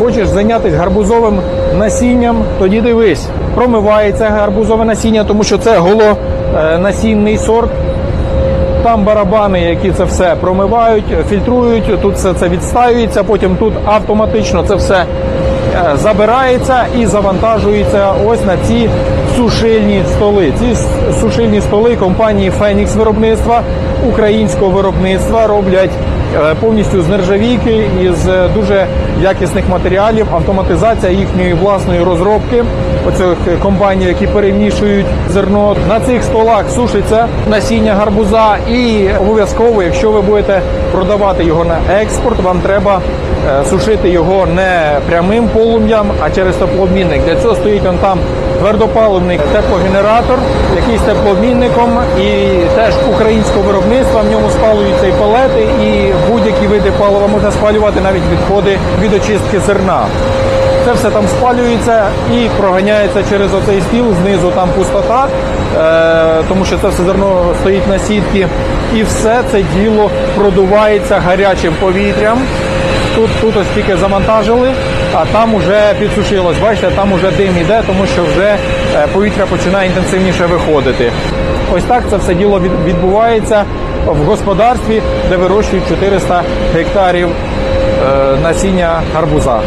Хочеш зайнятися гарбузовим насінням, тоді дивись, промивається гарбузове насіння, тому що це голонасінний сорт. Там барабани, які це все промивають, фільтрують, тут все це відстаюється, потім тут автоматично це все е, забирається і завантажується ось на ці сушильні столи. Ці сушильні столи компанії Фенікс виробництва українського виробництва роблять е, повністю з нержавійки із е, дуже якісних матеріалів. Автоматизація їхньої власної розробки оцих е, компаній, які перемішують зерно. На цих столах сушиться насіння гарбуза, і обов'язково, якщо ви будете продавати його на експорт, вам треба е, сушити його не прямим полум'ям, а через теплообмінник. Для цього стоїть он там твердопаливний теплогенератор, який з теплообмінником, і теж українського виробництва. В ньому спалюються і палети, і види палива можна спалювати, навіть відходи від очистки зерна. Це все там спалюється і проганяється через оцей стіл. Знизу там пустота, е, тому що це все зерно стоїть на сітки. І все це діло продувається гарячим повітрям. Тут, тут ось тільки завантажили, а там уже підсушилось. Бачите, там уже дим іде, тому що вже е, повітря починає інтенсивніше виходити. Ось так це все діло відбувається в господарстві, де вирощують 400 гектарів е, насіння гарбуза.